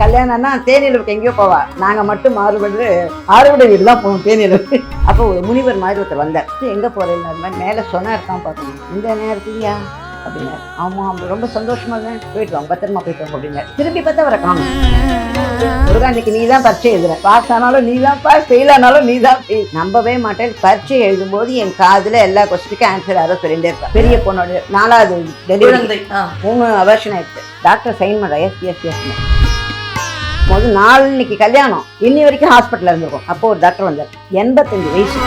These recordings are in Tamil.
கல்யாணம்னா தேனிலவுக்கு எங்கேயோ போவா. நாங்க மட்டும் மாறுபடு ஆறுபடை வீடு தான் போவோம் தேனிலவுக்கு அப்போ ஒரு முனிவர் மாதிரி ஒருத்தர் வந்தார் எங்க போறேன் மேல சொன்னா இருக்கான் பார்க்கணும் இந்த நேரத்துலயா? அப்படின்னாரு. ஆமா அப்படி ரொம்ப சந்தோஷமா தான் போயிட்டு வாங்க பத்திரமா போயிட்டு வாங்க அப்படின்னாரு. திருப்பி பார்த்தா வர காணும். முருகா இன்னைக்கு நீ தான் பரீட்சை எழுதுற. பாஸ் ஆனாலும் நீ தான் பாஸ் ஃபெயில் ஆனாலும் நீ தான். நம்பவே மாட்டேன். பரீட்சை எழுதும்போது என் காதுல எல்லா கொஸ்டினுக்கும் ஆன்சர் யாரோ சொல்லிட்டே இருப்பேன் பெரிய பொண்ணோட நாலாவது டெலிவரி. மூணு அவர்ஷன் ஆயிடுச்சு. டாக்டர் சைன் பண்ண எஸ் எஸ் எஸ் போது நாலு இன்னைக்கு கல்யாணம். இன்னி வரைக்கும் ஹாஸ்பிட்டலில் இருந்திருக்கும். அப்போ ஒரு டாக்டர் வந்தார். எண்பத்தஞ்சு வயசு.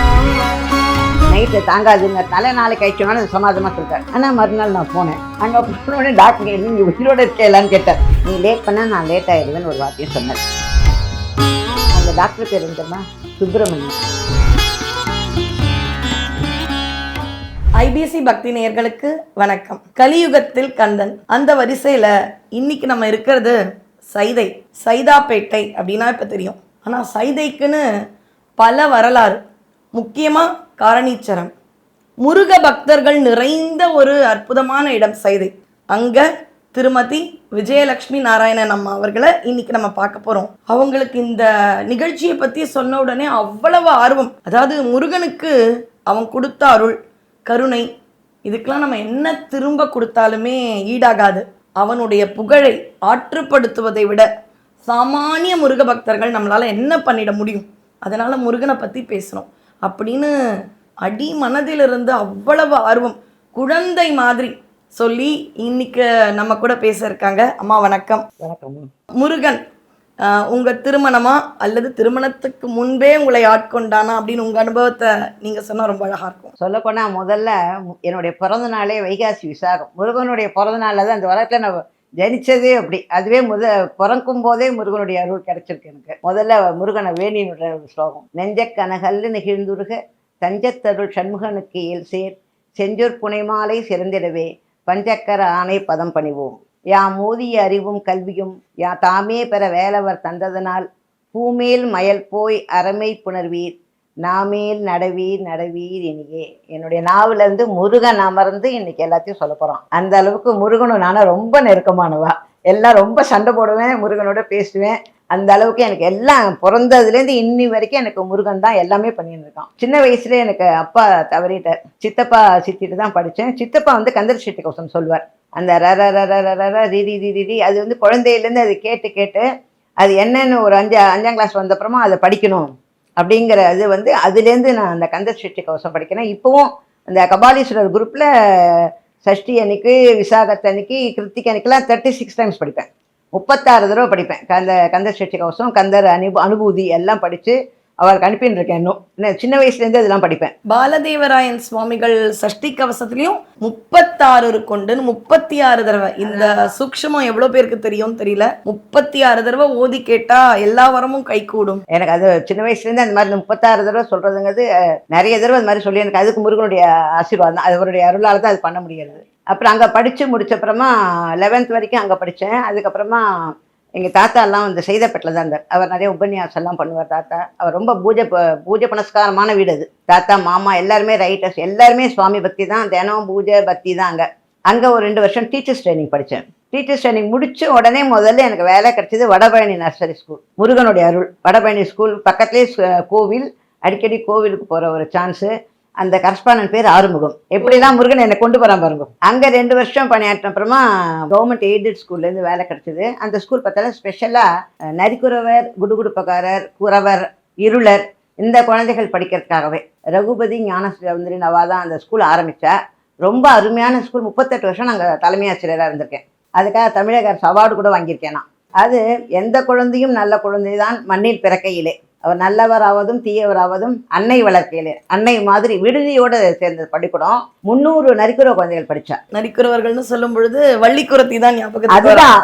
நைட்டு தாங்காதுங்கிறதுனால நாளைக்கு ஆயிடுச்சோன்னு சமாதமா சொல்லிட்டார். ஆனால் மறுநாள் நான் போனேன். அங்கே போனோடனே டாக்டர் நீங்கள் நீங்க உயிரோட இருக்கலான்னு கேட்டார் நீ லேட் பண்ணால் நான் லேட் ஆயிடுவேன்னு ஒரு வார்த்தையும் சொன்னார் அந்த டாக்டர் பேர் என்னமா சுப்பிரமணியம். ஐபிசி பக்தி நேயர்களுக்கு வணக்கம். கலியுகத்தில் கந்தன். அந்த வரிசையில இன்னைக்கு நம்ம இருக்கிறது சைதை சைதாப்பேட்டை அப்படின்னா இப்போ தெரியும். ஆனால் சைதைக்குன்னு பல வரலாறு. முக்கியமாக காரணீச்சரம். முருக பக்தர்கள் நிறைந்த ஒரு அற்புதமான இடம் சைதை. அங்கே திருமதி விஜயலட்சுமி நாராயணன் அம்மா அவர்களை இன்னைக்கு நம்ம பார்க்க போகிறோம் அவங்களுக்கு இந்த நிகழ்ச்சியை பற்றி சொன்ன உடனே அவ்வளவு ஆர்வம். அதாவது முருகனுக்கு அவன் கொடுத்த அருள் கருணை இதுக்கெலாம் நம்ம என்ன திரும்ப கொடுத்தாலுமே ஈடாகாது. அவனுடைய புகழை ஆற்றுப்படுத்துவதை விட சாமானிய முருக பக்தர்கள் நம்மளால என்ன பண்ணிட முடியும்? அதனால முருகனை பத்தி பேசணும் அப்படின்னு அடி மனதிலிருந்து அவ்வளவு ஆர்வம் குழந்தை மாதிரி சொல்லி இன்னைக்கு நம்ம கூட பேச இருக்காங்க. அம்மா வணக்கம். வணக்கம். முருகன் உங்கள் திருமணமா அல்லது திருமணத்துக்கு முன்பே உங்களை ஆட்கொண்டானா அப்படின்னு உங்கள் அனுபவத்தை நீங்கள் சொன்னால் ரொம்ப அழகாக இருக்கும். சொல்லப்போனால் முதல்ல என்னுடைய பிறந்த நாளே வைகாசி விசாகம். முருகனுடைய பிறந்த நாளில் தான் அந்த வரத்தில் நான் ஜனித்ததே அப்படி. அதுவே முத பிறக்கும் போதே முருகனுடைய அருள் கிடைச்சிருக்கு எனக்கு. முதல்ல முருகனை வேணியினுடைய ஸ்லோகம். நெஞ்ச கனகல்லு நெகிழ்ந்துருக தஞ்சத்தருள் சண்முகனுக்கு இயல் சேர் செஞ்சூர் புனைமாலை சிறந்திடவே பஞ்சக்கர ஆணை பதம் பணிவோம். யாம் மோதிய அறிவும் கல்வியும் யா தாமே பெற வேலவர் தந்ததனால் பூமேல் மயல் போய் அறமை புணர்வீர் நாமேல் நடவீர் நடவீர் இனியே. என்னுடைய நாவுல இருந்து முருகன் அமர்ந்து இன்னைக்கு எல்லாத்தையும் சொல்ல போறோம் அந்த அளவுக்கு முருகனும் நானும் ரொம்ப நெருக்கமானவா. எல்லாம் ரொம்ப சண்டை போடுவேன் முருகனோட பேசுவேன். அந்த அளவுக்கு எனக்கு எல்லாம் பிறந்ததுலேருந்து இன்னி வரைக்கும் எனக்கு முருகன் தான் எல்லாமே பண்ணிட்டு இருக்கான். சின்ன வயசுல எனக்கு அப்பா தவறிட்டார். சித்தப்பா சித்திட்டு தான் படித்தேன் சித்தப்பா வந்து கந்தர் சீட்டு கோசம் சொல்வார் அந்த ரர ரர ரர ரிரி ரிரி அது வந்து குழந்தையிலேருந்து அது கேட்டு கேட்டு அது என்னன்னு ஒரு அஞ்சா அஞ்சாம் கிளாஸ் வந்தப்புறமா அதை படிக்கணும் அப்படிங்கிற அது வந்து அதுலேருந்து நான் அந்த கந்தர் சஷ்டி கவசம் படிக்கிறேன். இப்போவும் அந்த கபாலீஸ்வரர் குரூப்பில் சஷ்டி அன்னைக்கு விசாகத்தன்னைக்கு கிருத்திக் அன்னைக்கெல்லாம் தேர்ட்டி சிக்ஸ் டைம்ஸ் படிப்பேன். முப்பத்தாறு தடவை படிப்பேன். கந்த கந்தர் சஷ்டி கவசம் கந்தர் அனுபு அனுபூதி எல்லாம் படித்து அவருக்கு அனுப்பின்னு இருக்கேன் இன்னும் சின்ன வயசுலேருந்து அதெல்லாம் படிப்பேன். பாலதேவராயன் சுவாமிகள் சஷ்டி கவசத்திலையும் முப்பத்தாறு இருக்குண்டுன்னு முப்பத்தி ஆறு தடவை. இந்த சூக்ஷமம் எவ்வளவு பேருக்கு தெரியும் தெரியல. முப்பத்தி ஆறு தடவை ஓதி கேட்டா எல்லா வரமும் கை கூடும். எனக்கு அது சின்ன வயசுலேருந்து அந்த மாதிரி முப்பத்தாறு தடவை சொல்கிறதுங்கிறது அஹ், நிறைய தடவை அந்த மாதிரி சொல்லி எனக்கு அதுக்கு முருகனுடைய ஆசீர்வாதம் தான் அவருடைய அருளால் தான் அது பண்ண முடியாது அப்புறம் அங்கே படித்து முடிச்ச லெவன்த் வரைக்கும் அங்கே படித்தேன் அதுக்கப்புறமா எங்கள் தாத்தா எல்லாம் வந்து செய்தப்பட்டில் தான் இருந்தார். அவர் நிறைய உபன்யாசம்லாம் பண்ணுவார் தாத்தா. அவர் ரொம்ப பூஜை ப- பூஜை புனஸ்காரமான வீடு அது. தாத்தா மாமா எல்லாருமே ரைட்டர்ஸ் எல்லாருமே சுவாமி பக்தி தான். தினம் பூஜை பக்தி தான் அங்கே. அங்கே ஒரு ரெண்டு வருஷம் டீச்சர்ஸ் ட்ரைனிங் படித்தேன் டீச்சர்ஸ் ட்ரைனிங் முடிச்ச உடனே முதல்ல எனக்கு வேலை கிடைச்சது வடபழனி நர்சரி ஸ்கூல் முருகனுடைய அருள். வடபழனி ஸ்கூல் பக்கத்துலேயே கோவில். அடிக்கடி கோவிலுக்கு போகிற ஒரு சான்ஸு அந்த கரஸ்பாண்டன்ட் பேர் ஆறுமுகம். எப்படிலாம் முருகன் என்னை கொண்டு போகிறான் பாருங்க. அங்கே ரெண்டு வருஷம் பணியாற்றினப்புறமா கவர்மெண்ட் எய்டட் ஸ்கூல்லேருந்து வேலை கிடைச்சது. அந்த ஸ்கூல் பார்த்தாலும் ஸ்பெஷலாக நரிக்குறவர் குடுகுடுப்பக்காரர் குறவர் இருளர் இந்த குழந்தைகள் படிக்கிறதுக்காகவே. ரகுபதி ஞானஸ்ரீ சௌந்தரின் தான் அந்த ஸ்கூல் ஆரம்பித்தா ரொம்ப அருமையான ஸ்கூல் முப்பத்தெட்டு வருஷம் நாங்கள் தலைமை ஆசிரியராக இருந்திருக்கேன். அதுக்காக தமிழக அரசு அவார்டு கூட வாங்கியிருக்கேன் நான். அது எந்த குழந்தையும் நல்ல குழந்தை தான் மண்ணில் பிறக்கையிலே. அவர் நல்லவராவதும் தீயவராவதும் அன்னை வளர்க்கையிலே. அன்னை மாதிரி விடுதியோட சேர்ந்த பள்ளிக்கூடம் முந்நூறு நரிக்குற குழந்தைகள் படிச்சா. நரிக்குறவர்கள்னு சொல்லும் பொழுது வள்ளிக்குரத்தி தான் வரும். அதுதான்.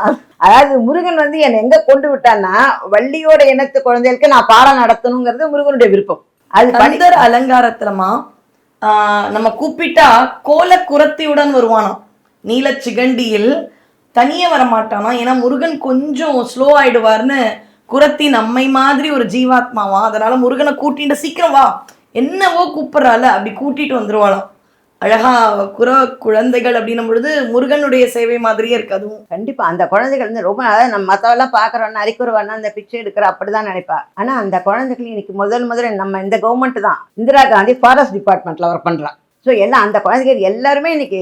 அதாவது முருகன் வந்து என்னை எங்க கொண்டு விட்டான்னா வள்ளியோட இனத்து குழந்தைகளுக்கு நான் பாடம் நடத்தணுங்கிறது முருகனுடைய விருப்பம். அது படி கந்தர் அலங்காரத்துலமா ஆஹ், நம்ம கூப்பிட்டா கோல குரத்தியுடன் வருவானாம். நீல சிகண்டியில் தனியே வரமாட்டானா? ஏன்னா முருகன் கொஞ்சம் ஸ்லோ ஆயிடுவார்னு குரத்தி நம்மை மாதிரி ஒரு ஜீவாத்மாவா? அதனால முருகனை கூட்டிட்டு சீக்கிரம் வா. என்னவோ கூப்பிடுறால அப்படி கூட்டிட்டு வந்துருவாளாம். அழகா குற குழந்தைகள் அப்படின்னும் பொழுது முருகனுடைய சேவை மாதிரியே இருக்கு அதுவும். கண்டிப்பா. அந்த குழந்தைகள் வந்து ரொம்ப அதாவது நம்ம மற்றவெல்லாம் பார்க்குறோன்னா அறிக்குறவன்னா அந்த பிச்சை எடுக்கிற அப்படிதான் நினைப்பா. ஆனா அந்த குழந்தைகள் இன்னைக்கு முதல் முதல்ல நம்ம இந்த கவர்மெண்ட் தான். இந்திரா காந்தி ஃபாரஸ்ட் டிபார்ட்மெண்ட்ல ஒர்க் பண்றான் ஸோ எல்லாம் அந்த குழந்தைகள் எல்லாருமே இன்னைக்கு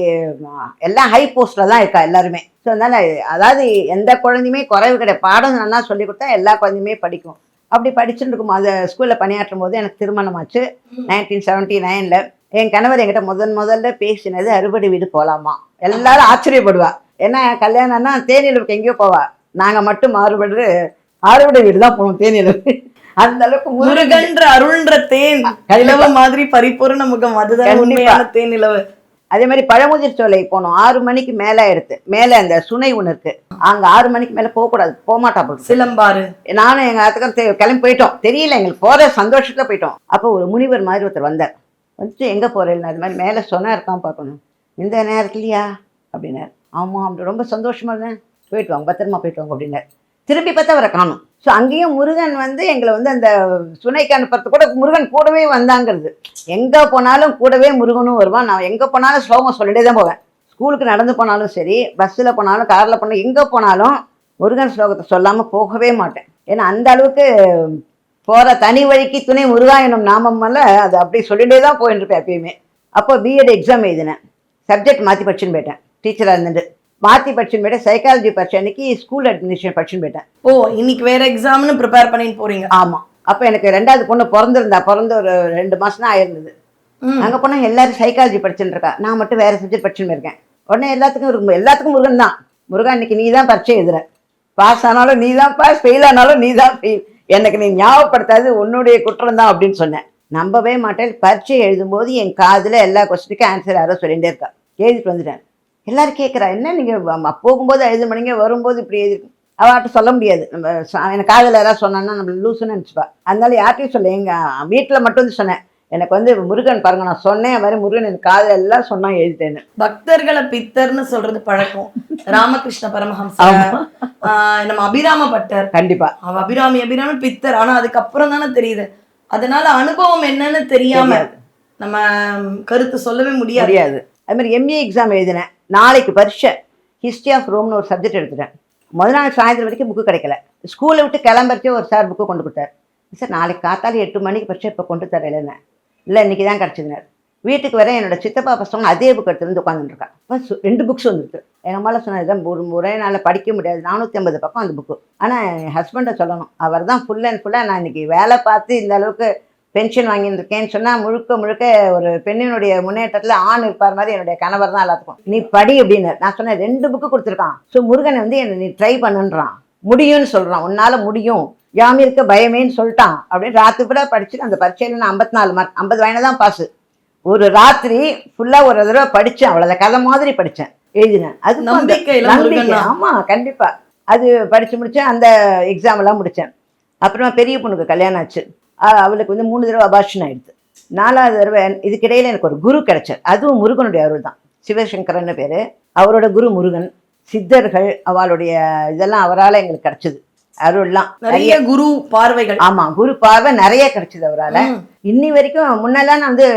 எல்லாம் ஹை போஸ்ட்ல தான் இருக்கா எல்லாருமே. ஸோ அதனால அதாவது எந்த குழந்தையுமே குறைவு கிடையாது. பாடம் நல்லா சொல்லி கொடுத்தா எல்லா குழந்தையுமே படிக்கும். அப்படி படிச்சுட்டு இருக்கும் அந்த ஸ்கூலில் பணியாற்றும் போது எனக்கு திருமணம் ஆச்சு நைன்டீன் செவன்ட்டி நைனில் என் கணவர் என்கிட்ட முதன் முதல்ல பேசினது அறுபடை வீடு போகலாமா எல்லாரும் ஆச்சரியப்படுவா. ஏன்னா கல்யாணம்னா தேனியிலுக்கு எங்கேயோ போவா. நாங்கள் மட்டும் மாறுபடுற அறுபடை வீடு தான் போவோம் தேனியிலுக்கு அந்த அளவுக்கு முருகன் முருகன்ற அருள்ன்ற தேன் நிலவு மாதிரி பரிபூர்ண முகம் அதுதான். உண்மையான தேன் நிலவு. அதே மாதிரி பழமுதிர் சோலை போனோம். ஆறு மணிக்கு மேலே எடுத்து மேலே அந்த சுனை ஒன்று இருக்கு. அங்கே ஆறு மணிக்கு மேலே போகக்கூடாது போக மாட்டா போட்டு. சிலம்பாறு. நானும் எங்கள் அத்துக்கும் கிளம்பி போயிட்டோம். தெரியல எங்களுக்கு போகிற சந்தோஷத்துல போயிட்டோம். அப்போ ஒரு முனிவர் மாதிரி ஒருத்தர் வந்தார். வந்துட்டு எங்கே போகிறேன் அது மாதிரி மேலே சொன்னா இருக்கான் பார்க்கணும். இந்த நேரத்துலையா? அப்படின்னார். ஆமாம் அப்படி ரொம்ப சந்தோஷமா இருந்தேன் போயிட்டு வாங்க பத்திரமா போயிட்டு வாங்க அப்படின்னார். திரும்பி பார்த்தா அவரை காணும். ஸோ அங்கேயும் முருகன் வந்து எங்களை வந்து அந்த சுனைக்கு அனுப்புறது கூட முருகன் கூடவே வந்தாங்கிறது. எங்கே போனாலும் கூடவே முருகனும் வருவான். நான் எங்கே போனாலும் ஸ்லோகம் சொல்லிட்டே தான் போவேன். ஸ்கூலுக்கு நடந்து போனாலும் சரி பஸ்ஸில் போனாலும் காரில் போனாலும் எங்கே போனாலும் முருகன் ஸ்லோகத்தை சொல்லாமல் போகவே மாட்டேன். ஏன்னா அந்த அளவுக்கு போகிற தனி வழிக்கு துணை முருகா எனும் நாமம்ல அது அப்படி சொல்லிகிட்டே தான் போயின்னு இருப்பேன் எப்பயுமே. அப்போ பிஎட் எக்ஸாம் எழுதினேன். சப்ஜெக்ட் மாற்றி படிச்சுன்னு போயிட்டேன். டீச்சராக இருந்துட்டு. மாற்றி படிச்சுன்னு போயிட்டேன். சைக்காலஜி படிச்ச அன்னைக்கு ஸ்கூல் அட்மினிஸ்ட்ரேஷன் படிச்சுன்னு போயிட்டேன். ஓ இன்னைக்கு வேற எக்ஸாம்னு ப்ரிப்பேர் பண்ணிட்டு போறீங்க. ஆமாம் அப்போ எனக்கு ரெண்டாவது பொண்ணு பிறந்திருந்தா பிறந்த ஒரு ரெண்டு மாதம் தான் ஆயிருந்தது. அங்கே போனால் எல்லாரும் சைக்காலஜி படிச்சுட்டு இருக்கா. நான் மட்டும் வேறு சப்ஜெக்ட் படிச்சுன்னு இருக்கேன். உடனே எல்லாத்துக்கும் இருக்கு எல்லாத்துக்கும் முருகன் தான். முருகன் இன்னைக்கு நீ தான் பரீட்சை எழுதுற. பாஸ் ஆனாலும் நீ தான் பாஸ் ஃபெயில் ஆனாலும் நீ தான் ஃபெயில் எனக்கு நீ ஞாபகப்படுத்தாது உன்னுடைய குற்றம் தான் அப்படின்னு சொன்னேன். நம்பவே மாட்டேன். பரீட்சை எழுதும்போது என் காதில் எல்லா கொஸ்டினுக்கும் ஆன்சர் யாரோ சொல்லிகிட்டே இருக்கா. எழுதிட்டு வந்துட்டேன். எல்லாரும் கேட்குறா என்ன நீங்கள் போகும்போது எழுத மணிங்க வரும்போது இப்படி எழுதி அவட்ட சொல்ல முடியாது. நம்ம எனக்கு காதில் யாராவது சொன்னான்னா நம்ம லூசுன்னு நினச்சிப்பா. அதனால யார்ட்டையும் சொல்ல எங்கள் வீட்டில் மட்டும் வந்து சொன்னேன். எனக்கு வந்து முருகன் பாருங்க நான் சொன்னேன் மாதிரி முருகன் எனக்கு காதில் எல்லாம் சொன்னா எழுதிட்டேன்னு பக்தர்களை பித்தர்னு சொல்றது பழக்கம். ராமகிருஷ்ண பரமஹம்சர் நம்ம அபிராம பட்டர். கண்டிப்பா. அவ அபிராமி அபிராமி பித்தர். ஆனா அதுக்கப்புறம் தானே தெரியுது. அதனால அனுபவம் என்னன்னு தெரியாம. நம்ம கருத்து சொல்லவே முடியாது. முடியாது. அது மாதிரி எம்ஏ எக்ஸாம் எழுதினேன். நாளைக்கு பரீட்சை ஹிஸ்ட்ரி ஆஃப் ரோம்னு ஒரு சப்ஜெக்ட் எடுத்துட்டேன். முதல் நாள் சாயந்தரம் வரைக்கும் புக்கு கிடைக்கல. ஸ்கூலை விட்டு கிளம்புறச்சே ஒரு சார் புக்கு கொண்டு கொடுத்தார். சார் நாளைக்கு காத்தால எட்டு மணிக்கு பரீட்சை இப்போ கொண்டு தரலைன்னு இல்லை இன்னைக்கு தான் கிடச்சிதுனார் வீட்டுக்கு வர என்னோட சித்தப்பா பசங்க அதே புக் எடுத்து வந்து உட்காந்துருக்கா அப்போ ரெண்டு புக்ஸ் வந்துருக்கு எங்கள் அம்மாவில் சொன்னது ஒரு ஒரே நாளில் படிக்க முடியாது. நானூற்றி ஐம்பது பக்கம் அந்த புக்கு ஆனால் என் ஹஸ்பண்டை சொல்லணும். அவர் தான் ஃபுல் அண்ட் ஃபுல்லாக நான் இன்றைக்கி வேலை பார்த்து இந்த அளவுக்கு பென்ஷன் வாங்கியிருக்கேன்னு சொன்னால் முழுக்க முழுக்க ஒரு பெண்ணினுடைய முன்னேற்றத்தில் ஆண் இருப்பார் மாதிரி என்னுடைய கணவர் தான் எல்லாத்துக்கும். நீ படி அப்படின்னு நான் சொன்னேன் ரெண்டு புக்கு கொடுத்துருக்கான். ஸோ முருகனை வந்து என்னை நீ ட்ரை பண்ணுன்றான். முடியும்னு சொல்கிறான் உன்னால் முடியும். யாமி இருக்க பயமேன்னு சொல்லிட்டான். அப்படின்னு ராத்திரி ஃபுல்லாக படிச்சு அந்த பரீட்சையில் நான் ஐம்பத்தி நாலு மார்க் ஐம்பது வாங்கினா தான் பாஸு ஒரு ராத்திரி ஃபுல்லாக ஒரு தடவை படித்தேன் அவ்வளோதான் கதை மாதிரி படித்தேன் எழுதினேன். அது நம்பிக்கையில முருகன்? தான். ஆமாம் கண்டிப்பாக அது படித்து முடித்தேன் அந்த எக்ஸாம் எல்லாம் முடித்தேன் அப்புறமா பெரிய பொண்ணுக்கு கல்யாணம் ஆச்சு. அவளுக்கு வந்து மூணு தடவை அபார்ஷன் ஆயிடுது. நாலாவது தடவை இதுக்கிடையில எனக்கு ஒரு குரு கிடைச்சார். அதுவும் முருகனுடைய அருள் தான். சிவசங்கரன்னு பேர். அவரோட குரு முருகன். சித்தர்கள் அவளுடைய இதெல்லாம் அவரால் எங்களுக்கு கிடைச்சது. அருள்லாம். நிறைய குரு பார்வைகள். ஆமா குரு பார்வை நிறைய கிடைச்சது அவரால். இன்னி வரைக்கும் முன்னெல்லாம் நான் வந்து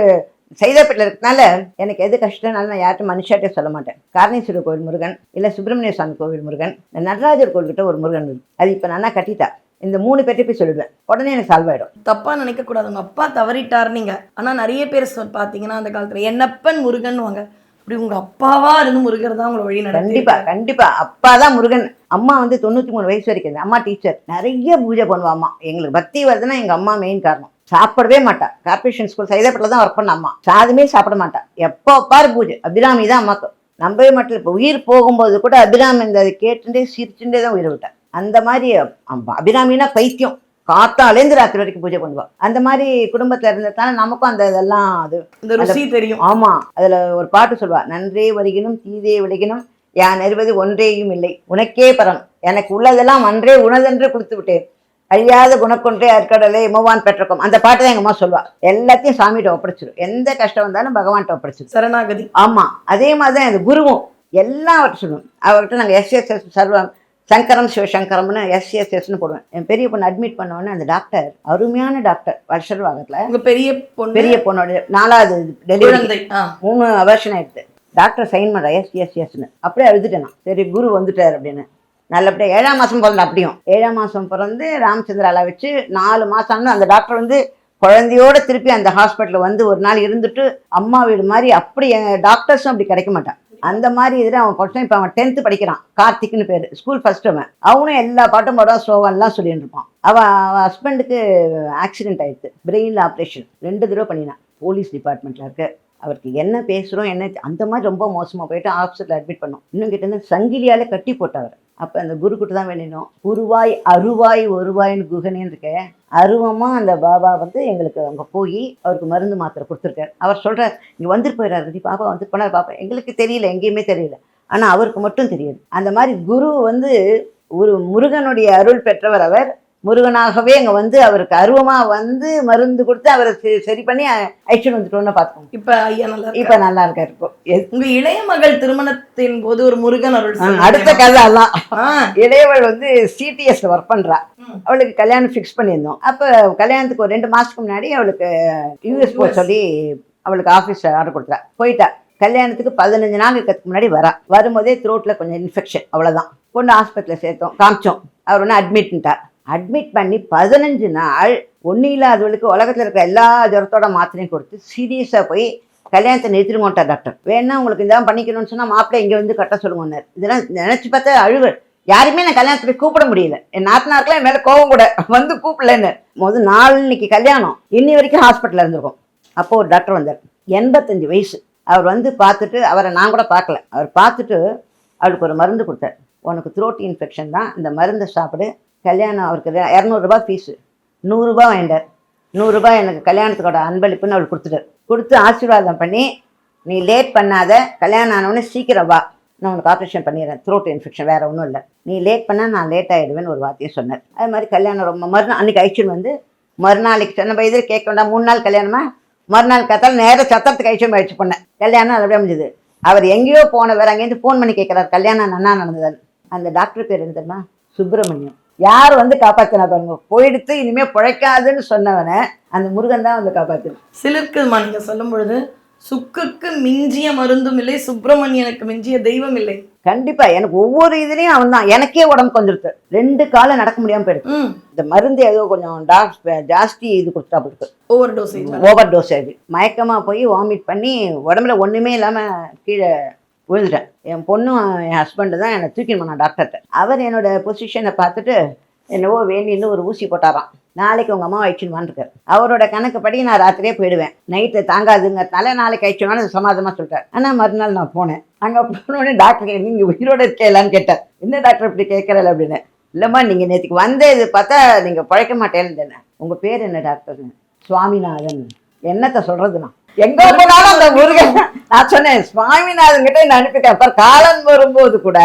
சைதாப்பேட்டில் இருக்கனால எனக்கு எது கஷ்டம்னாலும் நான் யார்ட்டும் மனுஷாட்டே சொல்ல மாட்டேன். காரணேஸ்வரர் கோவில் முருகன் இல்லை சுப்பிரமணிய சுவாமி கோவில் முருகன் நடராஜர் கோவில்கிட்ட ஒரு முருகன் இருக்கு. அது இப்போ நான் கட்டிட்டா. இந்த மூணு பேர்ட்ட போய் சொல்லிடுவேன். உடனே எனக்கு சால்வ் ஆயிடும். தப்பா நினைக்க கூடாது உங்க அப்பா தவறிட்டார் நீங்க. ஆனா நிறைய பேர் சொல் பாத்தீங்கன்னா அந்த காலத்துல என்னப்பன் முருகன் வாங்க அப்படி உங்க அப்பாவா இருந்து முருகர் தான் உங்களை வழி நடத்தி கண்டிப்பா கண்டிப்பா. அப்பா தான் முருகன். அம்மா வந்து தொண்ணூத்தி மூணு வயசு வரைக்கும். அம்மா டீச்சர் நிறைய பூஜை பண்ணுவா அம்மா. எங்களுக்கு பக்தி வருதுன்னா எங்க அம்மா மெயின் காரணம். சாப்பிடவே மாட்டா. கார்பரேஷன் ஸ்கூல் சைதாப்பட்டில் தான் ஒர்க் பண்ண அம்மா. சாதமே சாப்பிட மாட்டா. எப்போ பாரு பூஜை? அபிராமி தான் அம்மாக்கு. நம்பவே மாட்டேன். இப்போ உயிர் போகும்போது கூட அபிராமி இந்த அதை கேட்டுட்டே சிரிச்சுட்டே தான் உயிரை விட்டேன் அந்த மாதிரி அபிராமினா பைத்தியம். காத்தாலேருந்து ராத்திரி வரைக்கும் பூஜை பண்ணுவா அந்த மாதிரி குடும்பத்துல இருந்ததால நமக்கும் அந்த இதெல்லாம் அது இந்த ருசி தெரியும். ஆமா அதுல ஒரு பாட்டு சொல்வா நன்றே வருகினும் தீதே விலகினும் யான் அறிவது ஒன்றேயும் இல்லை. உனக்கே பரம் எனக்கு உள்ளதெல்லாம் அன்றே உனதென்று கொடுத்து விட்டேன். அழியாத குணக்கொன்றே அற்கடலை இமவான் பெற்றக்கும் அந்த பாட்டு தான் எங்க அம்மா சொல்வா எல்லாத்தையும் சாமிகிட்ட ஒப்படைச்சிடும் எந்த கஷ்டம் வந்தாலும் பகவான்கிட்ட ஒப்படைச்சிடும் சரணாகதி. ஆமா அதே மாதிரி தான் இந்த குருவும். எல்லாம் அவர்கிட்ட சொல்லுவோம் அவர்கிட்ட நாங்கள் எஸ்எஸ்எஸ் சர்வம் சங்கரம் சிவசங்கரம்னு எஸ்சிஎஸ்எஸ்னு போடுவேன். என் பெரிய பொண்ணு அட்மிட் பண்ணோன்னே அந்த டாக்டர் அருமையான டாக்டர் வருஷவாகத்தில் உங்க பெரிய பொண்ணு? பெரிய பொண்ணோட நாலாவது டெலிவரி மூணு வருஷம் ஆயிடுது. டாக்டர் சைன் பண்ணுறா எஸ் எஸ் எஸ்னு அப்படியே எழுதிட்டேன் நான். சரி குரு வந்துட்டார் அப்படின்னு. நல்லபடியாக ஏழாம் மாதம் பிறந்த அப்படியும். ஏழாம் மாதம் பிறந்து ராமச்சந்திரால வச்சு நாலு மாதம்னு அந்த டாக்டர் வந்து குழந்தையோட திருப்பி அந்த ஹாஸ்பிட்டலில் வந்து ஒரு நாள் இருந்துட்டு அம்மா வீடு மாதிரி அப்படி டாக்டர்ஸும் அப்படி கிடைக்க மாட்டான் அந்த மாதிரி இதில் அவன் படிச்சான் இப்போ அவன் டென்த்து படிக்கிறான். கார்த்திக்னு பேர். ஸ்கூல் ஃபர்ஸ்ட் அவன். அவனும் எல்லா பாட்டும் பாடம் சோகம்லாம் சொல்லிட்டு இருப்பான். அவன் அவன் ஹஸ்பண்டுக்கு ஆக்சிடென்ட் ஆயிடுச்சு. பிரெயினில் ஆப்ரேஷன் ரெண்டு தடவை பண்ணினான். போலீஸ் டிபார்ட்மெண்ட்டில் இருக்க. அவருக்கு என்ன பேசுகிறோம் என்ன அந்த மாதிரி ரொம்ப மோசமாக போயிட்டு ஹாஸ்பிட்டலில் அட்மிட் பண்ணோம். இன்னும் கிட்டேருந்து சங்கிலியால் கட்டி போட்டவர். அப்போ அந்த குருக்கிட்ட தான் வேணும் குருவாய் அருவாய் ஒருவாய்னு குகனேன்னு இருக்க. அருவமாக அந்த பாபா வந்து எங்களுக்கு அங்கே போய் அவருக்கு மருந்து மாத்திரை கொடுத்துருக்காரு. அவர் சொல்கிறார் இங்கே வந்துட்டு போயிடாரு நீ பாபா வந்துட்டு போனார் பாப்பா எங்களுக்கு தெரியல எங்கேயுமே தெரியல. ஆனால் அவருக்கு மட்டும் தெரியுது. அந்த மாதிரி குரு வந்து ஒரு முருகனுடைய அருள் பெற்றவர் அவர். முருகனாகவே அங்கே வந்து அவருக்கு அருவமாக வந்து மருந்து கொடுத்து அவரை சரி- பண்ணி ஐஷன் வந்துட்டோன்னு பார்த்துக்கோங்க. இப்ப ஐயா நல்லா இருக்கு இப்போ நல்லா இருக்காரு இப்போ. எது- உங்க இளைய மகள் திருமணத்தின் போது ஒரு முருகன் அருள் அடுத்த கதை ஆ, இளையவள் வந்து சிடிஎஸ்ல ஒர்க் பண்றா. ம். அவளுக்கு கல்யாணம் ஃபிக்ஸ் பண்ணியிருந்தோம். அப்போ கல்யாணத்துக்கு ஒரு ரெண்டு மாசத்துக்கு முன்னாடி அவளுக்கு யூஎஸ் போக சொல்லி அவளுக்கு ஆஃபீஸில் ஆர்டர் கொடுத்தா. போயிட்டா. கல்யாணத்துக்கு பதினஞ்சு நாள் இருக்கிறதுக்கு முன்னாடி வரா. வரும்போதே த்ரோட்டில் கொஞ்சம் இன்ஃபெக்ஷன் அவ்வளோதான் கொண்டு ஹாஸ்பிட்டலில் சேர்த்தோம். காமிச்சோம். அவர் ஒன்று அட்மிட்ன்ட்டார் அட்மிட் பண்ணி பதினஞ்சு நாள் ஒன்றும் இல்லாதவளுக்கு உலகத்தில் இருக்கிற எல்லா ஜுரத்தோட மாத்திரையும் கொடுத்து சீரியஸாக போய் கல்யாணத்தை நிறுத்திடுமோட்டார் டாக்டர். வேணா உங்களுக்கு இதான் பண்ணிக்கணும்னு சொன்னால் மாப்பிள்ளை இங்கே வந்து கட்ட சொல்லுங்கன்னார் இதெல்லாம் நினச்சி பார்த்தா அழுகு யாருமே நான் கல்யாணத்துக்கு கூப்பிட முடியல. என் நாத்தனாருக்குலாம் என் மேலே கோவம் கூட. வந்து கூப்பிடலன்னு. முதல் நாள் இன்னைக்கு கல்யாணம். இன்னி வரைக்கும் ஹாஸ்பிட்டலில் இருந்திருக்கோம். அப்போது ஒரு டாக்டர் வந்தார். எண்பத்தஞ்சு வயசு. அவர் வந்து பார்த்துட்டு அவரை நான் கூட பார்க்கல. அவர் பார்த்துட்டு அவளுக்கு ஒரு மருந்து கொடுத்தார். உனக்கு த்ரோட் இன்ஃபெக்ஷன் தான். இந்த மருந்தை சாப்பிடு. கல்யாணம் அவருக்கு இரநூறுபா ஃபீஸு நூறுரூபா வாங்கிட்டார். நூறுரூபா எனக்கு கல்யாணத்துக்கோட அன்பளிப்புன்னு அவர் கொடுத்துட்டார். கொடுத்து ஆசீர்வாதம் பண்ணி நீ லேட் பண்ணாத கல்யாணம் ஆனவுடனே சீக்கிரம் வா. நான் உனக்கு ஆப்ரேஷன் பண்ணிடுறேன். த்ரோட் இன்ஃபெக்ஷன் வேறு ஒன்றும் இல்லை. நீ லேட் பண்ணால் நான் லேட் ஆகிடுவேன்னு ஒரு வார்த்தையை சொன்னார். அது மாதிரி கல்யாணம் ரொம்ப மறுநாள் அன்றைக்கி ஐச்சன் வந்து மறுநாளைக்கு நம்ம இதில் கேட்க வேண்டாம் மூணு நாள் கல்யாணமா? மறுநாள் கத்தால் நேராக சத்தத்துக்கு ஐச்சம் ஆயிடுச்சு பண்ணேன் கல்யாணம் அது அப்படியே முடிஞ்சது. அவர் எங்கேயோ போனவர் அங்கேருந்து ஃபோன் பண்ணி கேட்குறாரு கல்யாணம் நன்னா நடந்தது அந்த டாக்டர் பேர் என்ன தெரியுமா? சுப்பிரமணியம். யார் வந்து காப்பாத்தினா பாருங்க. போயிடுத்து இனிமே பிழைக்காதுன்னு சொன்னவனை அந்த முருகன் தான் வந்து காப்பாத்து சிலிர்க்குதுமா நீங்க சொல்லும் பொழுது சுக்குக்கு மிஞ்சிய மருந்தும் இல்லை சுப்பிரமணியனுக்கு மிஞ்சிய தெய்வம் இல்லை. கண்டிப்பா எனக்கு ஒவ்வொரு இதுலயும் அவன் தான். எனக்கே உடம்பு கொஞ்சிருது. ரெண்டு காலம் நடக்க முடியாம போயிடுது. இந்த மருந்து ஏதோ கொஞ்சம் டாக் ஜாஸ்தி இது கொடுத்தா இருக்கு ஓவர் டோசேஜ் ஓவர் டோஸ் ஆகி மயக்கமா போய் வாமிட் பண்ணி உடம்புல ஒண்ணுமே இல்லாம கீழே விழுந்துட்டேன் என் பொண்ணும் என் ஹஸ்பண்டு தான் என்னை தூக்கின்னு போனான் டாக்டர்கிட்ட அவர் என்னோட பொசிஷனை பார்த்துட்டு என்னவோ வேண்டின்னு ஒரு ஊசி போட்டாராம். நாளைக்கு உங்கள் அம்மா வச்சுன்னு வந்துருக்காரு அவரோட கணக்குப்படி நான் ராத்திரியே போயிடுவேன். நைட்டு தாங்காதுங்கிறதுனால நாளைக்கு அழிச்சுனாலும் சமாதமாக சொல்லிட்டார் ஆனால் மறுநாள் நான் போனேன். அங்கே போனோடனே டாக்டர் நீங்கள் உயிரோட இருக்கலான்னு கேட்டார் என்ன டாக்டர் இப்படி கேட்குறல அப்படின்னு. இல்லைம்மா நீங்கள் நேற்றுக்கு வந்த இது பார்த்தா நீங்கள் பழைக்க மாட்டேன்னு தானே உங்கள் பேர் என்ன டாக்டர்னு சுவாமிநாதன். என்னத்தை சொல்கிறதுண்ணா நான் எங்க போனாலும் அந்த முருகன் நான் சொன்னேன் சுவாமிநாதன் கிட்ட என்ன அனுப்பிட்டேன். அப்புறம் காலம் வரும்போது கூட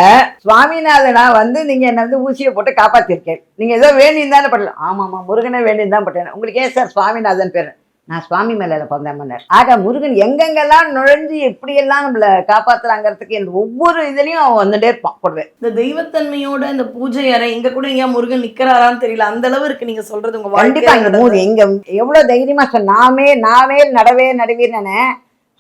சுவாமிநாதனா வந்து நீங்க என்ன வந்து ஊசியை போட்டு காப்பாத்திருக்கேன். நீங்க ஏதோ வேண்டியும் தானே ஆமா ஆமாமா முருகனே வேண்டியும் தான் பட்டேன். உங்களுக்கு ஏன் சார் சுவாமிநாதன் பேரு? நான் சுவாமி மேல பிறந்தேன் மன்னர். ஆக முருகன் எங்கெங்கெல்லாம் நுழைஞ்சு எப்படியெல்லாம் நம்மள காப்பாத்துறாங்கிறதுக்கு எனக்கு ஒவ்வொரு இதுலயும் அவன் வந்துட்டே இருப்பான் கூடவே. இந்த தெய்வத்தன்மையோட இந்த பூஜை அறை இங்க கூட எங்கேயா முருகன் நிக்கிறாரான்னு தெரியல. அந்த அளவு இருக்கு நீங்க சொல்றது உங்க கண்டிப்பா வாழ்க்கையில இங்க மூணு எங்க எவ்வளவு தைரியமா சொன்ன நாமே நாவே நடவே நடுவீர்னே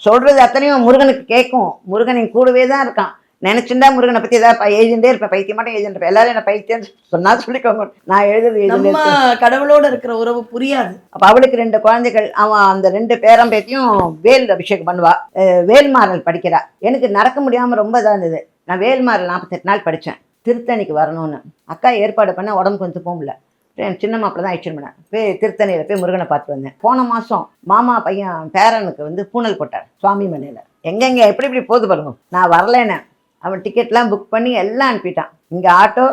சொல்றது அத்தனையும் முருகனுக்கு கேட்கும். முருகன் கூடவே தான் இருக்கான். நினைச்சுண்டா முருகனை பத்தி ஏதாவது எழுதிட்டே இருப்பேன். பைத்தியம் மட்டும் எழுதிட்டு எல்லாரும் என்ன பைத்தியம் சொன்னா சொல்லிக்கோங்க. நான் எழுதுறது இருப்பேன். கடவுளோட இருக்கிற உறவு புரியாது. அப்ப அவளுக்கு ரெண்டு குழந்தைகள். அவன் அந்த ரெண்டு பேரம் பேத்தியும் வேல் அபிஷேகம் பண்ணுவா. வேல்மாறல் படிக்கிறா. எனக்கு நடக்க முடியாம ரொம்ப இதாக இருந்தது. நான் வேல்மாறல் நாற்பத்தெட்டு நாள் படித்தேன் திருத்தணிக்கு வரணும்னு. அக்கா ஏற்பாடு பண்ண உடம்பு கொஞ்சம் போகல என் சின்ன மாப்பிள்ள தான் போனேன் போய் திருத்தணியில் போய் முருகனை பார்த்து வந்தேன். போன மாதம் மாமா பையன் பேரனுக்கு வந்து பூனல் போட்டார். சுவாமி மலையில். எங்கெங்க? எப்படி இப்படி போகுது பாருங்க. நான் வரலேன்னு அவன் டிக்கெட்லாம் புக் பண்ணி எல்லாம் அனுப்பிட்டான். இங்கே ஆட்டோ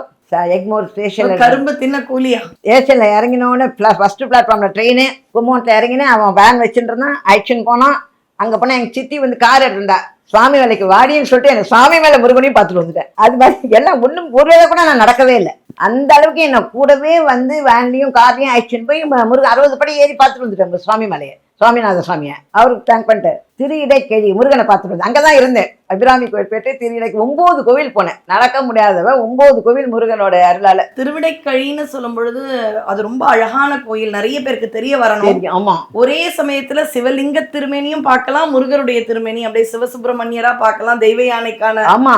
எக்மோர் ஸ்டேஷனில் கரும்பு தின்ன கூலியா? ஸ்டேஷனில் இறங்கினோடனே ஃபஸ்ட்டு பிளாட்ஃபார்மில் ட்ரெயின் கும்பகோணத்தில் இறங்கினேன் அவன் வேன் வச்சுட்டு இருந்தான். அழிச்சுன்னு போனான். அங்கே போனால் எங்கள் சித்தி வந்து கார் எடுத்திருந்தா. சுவாமி வேலைக்கு வாடின்னு சொல்லிட்டு எனக்கு சுவாமி மேலே முருகனையும் பார்த்துட்டு வந்துட்டேன். அது மாதிரி எல்லாம் ஒன்றும் ஒரு வேளை கூட நான் நடக்கவே இல்லை. அந்த அளவுக்கு என்னை கூடவே வந்து வேன்லையும் கார்லையும் அழிச்சுன்னு போய் முருகன் அறுபது படி ஏறி பார்த்துட்டு வந்துட்டேன். சுவாமி மலையை. சுவாமிநாத சுவாமியை அவருக்கு தேங்க் பண்ணிட்டு திரு இடைக்கேழி முருகனை பார்த்துட்டு வந்தேன். அங்கதான் இருந்தேன். அபிராமி கோயில் போயிட்டு திரு இடை ஒன்பது கோவில் போனேன். நடக்க முடியாதவ ஒன்பது கோவில் முருகனோட அருளால. திருவிடைக்கழின்னு சொல்லும் பொழுது அது ரொம்ப அழகான கோயில். நிறைய பேருக்கு தெரிய வரணும். ஆமா. ஒரே சமயத்துல சிவலிங்க திருமேனியும் பார்க்கலாம் முருகருடைய திருமேனி. அப்படியே சிவசுப்பிரமணியரா பார்க்கலாம் தெய்வ யானைக்கான ஆமா.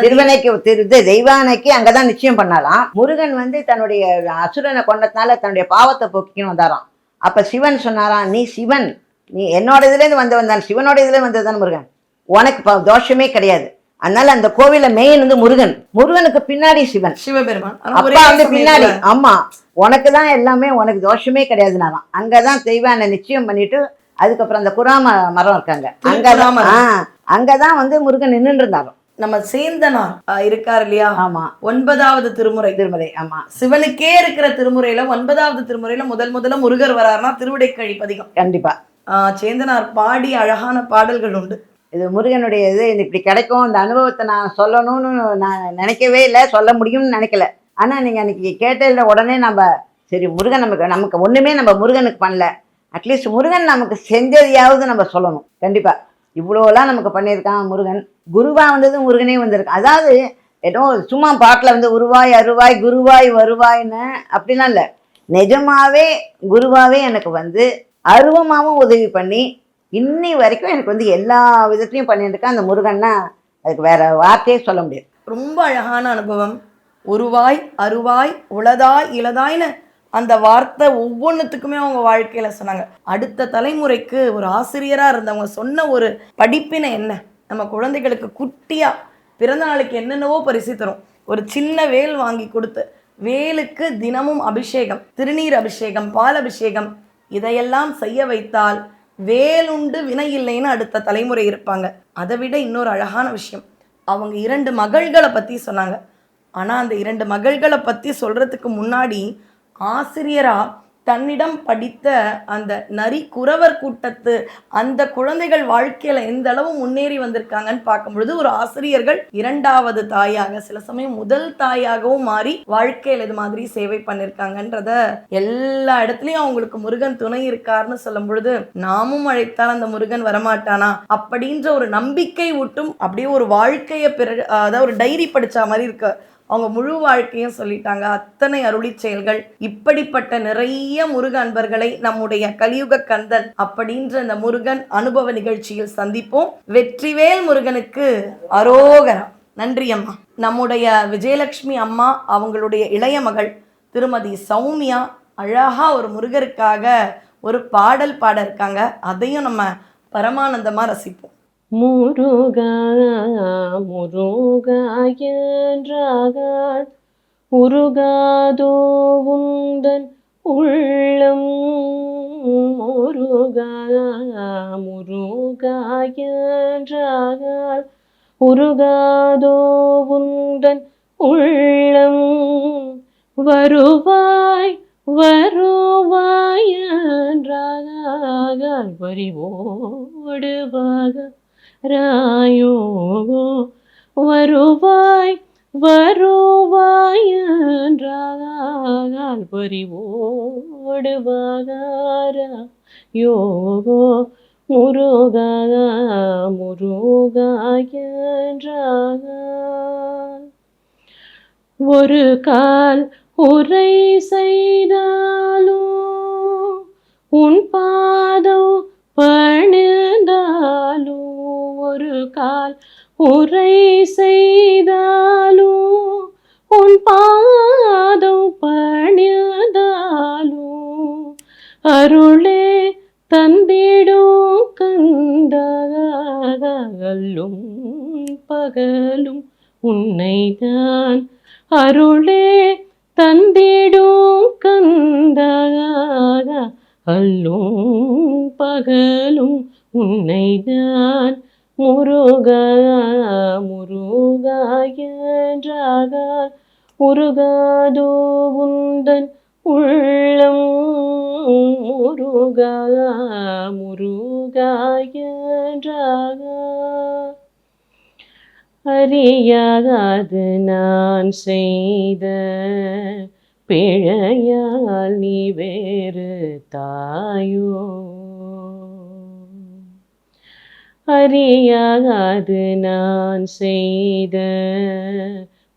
திருவனைக்கு திரு தெய்வானைக்கு அங்கதான் நிச்சயம் பண்ணலாம். முருகன் வந்து தன்னுடைய அசுரனை கொண்டதுனால தன்னுடைய பாவத்தை போக்கிக்கணும் வந்தாராம். அப்ப சிவன் சொன்னாராம் நீ சிவன். நீ என்னோட இதுல இருந்து வந்தவன் தான். சிவனோட இதுல இருந்து வந்தது முருகன்? உனக்கு தோஷமே கிடையாது. அதனால அந்த கோவில மெயின் வந்து முருகன். முருகனுக்கு பின்னாடி சிவன். சிவபெருமான். அப்பா வந்து பின்னாடி ஆமா. உனக்கு தான் எல்லாமே உனக்கு தோஷமே கிடையாதுனாலாம் அங்கதான் தெய்வானை நிச்சயம் பண்ணிட்டு அதுக்கப்புறம் அந்த குராம மரம் இருக்காங்க. அங்கதான். ஆஹ் அங்கதான் வந்து முருகன் நின்னுட்டு இருந்தாலும் நம்ம சேந்தனார் இருக்கார் இல்லையா? ஆமா. ஒன்பதாவது திருமுறை. திருமலை ஆமா. சிவனுக்கே இருக்கிற திருமுறையில ஒன்பதாவது திருமுறையில முதல் முதல்ல முருகர் வராருன்னா திருவிடைக்கழி பதிகம். கண்டிப்பா. சேந்தனார் பாடி அழகான பாடல்கள் உண்டு. இது முருகனுடைய இது இப்படி கிடைக்கும். இந்த அனுபவத்தை நான் சொல்லணும்னு நான் நினைக்கவே இல்லை. சொல்ல முடியும்னு நினைக்கல. ஆனா நீங்க அன்னைக்கு கேட்டதில் உடனே நம்ம சரி முருகன் நமக்கு நமக்கு ஒண்ணுமே நம்ம முருகனுக்கு பண்ணல. அட்லீஸ்ட் முருகன் நமக்கு செஞ்சதையாவது நம்ம சொல்லணும். கண்டிப்பா. இவ்வளோலாம் நமக்கு பண்ணியிருக்கான் முருகன். குருவா வந்தது முருகனே வந்திருக்கு. அதாவது ஏதோ சும்மா பாட்டில் வந்து உருவாய் அருவாய் குருவாய் வருவாய்ன்னு அப்படிலாம் இல்லை. நிஜமாவே குருவாகவே எனக்கு வந்து அருவமாகவும் உதவி பண்ணி இன்னி வரைக்கும் எனக்கு வந்து எல்லா விதத்துலையும் பண்ணியிருக்கேன் அந்த முருகன்னா அதுக்கு வேற வார்த்தையே சொல்ல முடியாது. ரொம்ப அழகான அனுபவம். உருவாய் அருவாய் உளதாய் இளதாய்னு அந்த வார்த்தை ஒவ்வொன்றுத்துக்குமே அவங்க வாழ்க்கையில் சொன்னாங்க. அடுத்த தலைமுறைக்கு ஒரு ஆசிரியராக இருந்தவங்க சொன்ன ஒரு படிப்பினை என்ன? நம்ம குழந்தைகளுக்கு குட்டியாக பிறந்த நாளுக்கு என்னென்னவோ பரிசு தரும். ஒரு சின்ன வேல் வாங்கி கொடுத்து வேலுக்கு தினமும் அபிஷேகம் திருநீர் அபிஷேகம் பால் அபிஷேகம் இதையெல்லாம் செய்ய வைத்தால் வேலுண்டு வினை இல்லைன்னு அடுத்த தலைமுறை இருப்பாங்க. அதை விட இன்னொரு அழகான விஷயம். அவங்க இரண்டு மகள்களை பற்றி சொன்னாங்க. ஆனால் அந்த இரண்டு மகள்களை பற்றி சொல்கிறதுக்கு முன்னாடி ஆசிரியரா தன்னிடம் படித்த அந்த நரி குறவர் கூட்டத்து அந்த குழந்தைகள் வாழ்க்கையில் எந்த அளவு முன்னேறி வந்திருக்காங்கன்னு பார்க்கும் பொழுது ஒரு ஆசிரியர்கள் இரண்டாவது தாயாக சில சமயம் முதல் தாயாகவும் மாறி வாழ்க்கையில் இது மாதிரி சேவை பண்ணியிருக்காங்கன்றத எல்லா இடத்துலையும் அவங்களுக்கு முருகன் துணை இருக்காருன்னு சொல்லும் பொழுது நாமும் அழைத்தால் அந்த முருகன் வரமாட்டானா? அப்படின்ற ஒரு நம்பிக்கை ஊட்டும் அப்படியே ஒரு வாழ்க்கையை பிற அதாவது ஒரு டைரி படித்த மாதிரி இருக்கு. அவங்க முழு வாழ்க்கையும் சொல்லிட்டாங்க. அத்தனை அருளி செயல்கள் இப்படிப்பட்ட நிறைய முருக அன்பர்களை நம்முடைய கலியுக கந்தன் அப்படின்ற அந்த முருகன் அனுபவ நிகழ்ச்சியில் சந்திப்போம். வெற்றிவேல் முருகனுக்கு அரோகரம் நன்றி அம்மா. நம்முடைய விஜயலட்சுமி அம்மா அவங்களுடைய இளைய மகள் திருமதி சௌமியா அழகா ஒரு முருகருக்காக ஒரு பாடல் பாட இருக்காங்க. அதையும் நம்ம பரமானந்தமா ரசிப்போம். முருகா முருகா என்றாகாள் உருகாதோ உந்தன் உள்ளம். முருகா முருகா என்றாகாள் உருகாதோ உந்தன் உள்ளம். வருவாய் வருவாய் என்றாகாள் வரிவோடுவாக ராயோ வருவாய் வருவாய் என்றால் என்றாகால் யோகோ முருகா முருகா என்றால் ஒரு கால் உரை செய்தாலும் உன் பாதம் பணிந்தாலும் ஒரு கால் உரை செய்தாலும் உன் பாதம் பணியதாலும் அருளே தந்திடும் கந்தகல்லும் பகலும் உன்னைதான் அருளே தந்திடும் கந்தக அல்லும் பகலும் உன்னைதான் முருகா முருகா என்றாக முருகாதோ உந்தன் உள்ளம். முருகா முருகா என்றாக அறியாகாது நான் செய்த பிழையால் நீ வேறு தாயோ. அறியாது நான் செய்த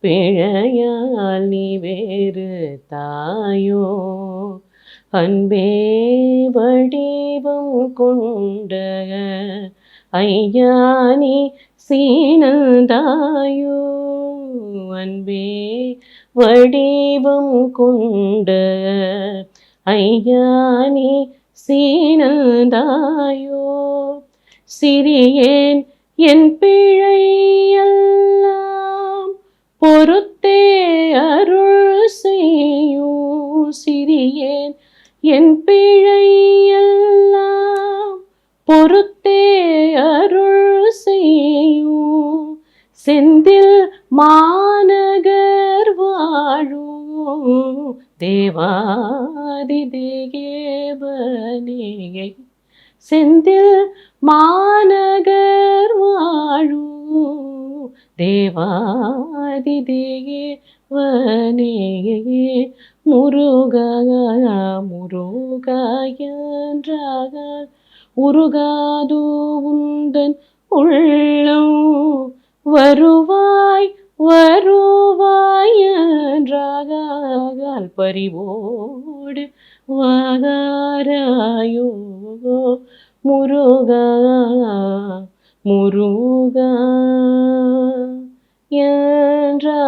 பிழையால் நீ வேறு தாயோ? அன்பே வடிவம் கொண்ட ஐயா நீ சீனந்தாயோ அன்பே வடிவம் கொண்ட ஐயா நீ சீனந்தாயோ சிறியேன் என் பிழையெல்லாம் பொறுத்தே அருள் செய்யும். சிறியேன் என் பிழையெல்லாம் பொறுத்தே அருள் செய்யும். செந்தில் மாநகர் வாழும். தேவாதி தேவனே செந்தில் மாநகர் வாழும் தேவாதி தேவனே முருகா முருகாயன்றாக உருகாது உந்தன் உள்ளம் வருவாய் வருவாய் என்றாகால் பறிவோடு வாதாராயோ முருகா முருகா என்றா